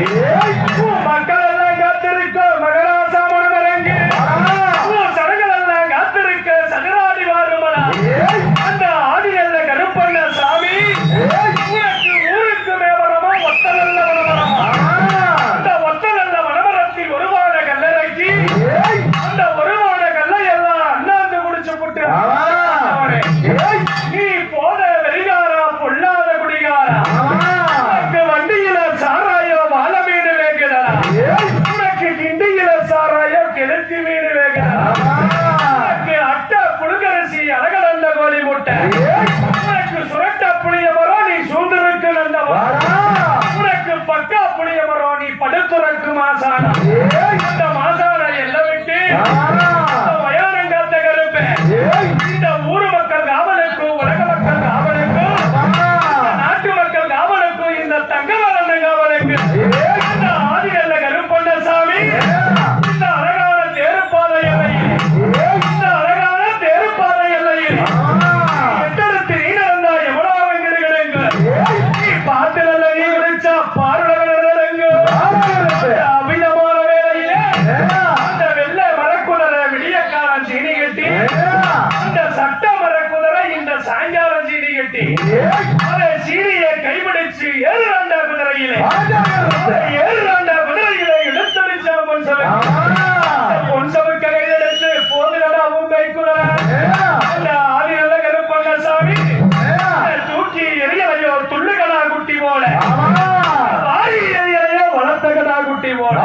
மக்கள் எல்லாம் காத்திருக்க மகராசா மனமரங்கி. சடங்கள் எல்லாம் காத்திருக்க சகராடி வாருமலா அந்த ஆடியல்ல கருப்பண்ண சாமி. உனக்கு ஊருக்கு மேவரமா ஒத்தலல்ல வனமரமா அந்த ஒத்தலல்ல வனமரத்தில் ஒருவான கல்லறைக்கு அந்த ஒருவான கல்லை எல்லாம் அண்ணாந்து குடிச்சு போட்டு. நீ படுத்துரைக்கும் ஆசானா இந்த மா சாயங்காலம் சீடி கட்டி. ஒரு சீடியை கைபிடிச்சு ஏழு ஆண்டா குதிரையிலே. ஏழு ஆண்டா குதிரையிலே எடுத்தடிச்சா பொன் சபை பொன் சபை கையெடுத்து போதுடா உன் கைக்குள்ள ஆதி நல்ல கருப்பண்ண சாமி. தூக்கி எரியலையோ துள்ளுகடா குட்டி போல. வாரி எரியலையோ வளர்த்தகடா குட்டி போல.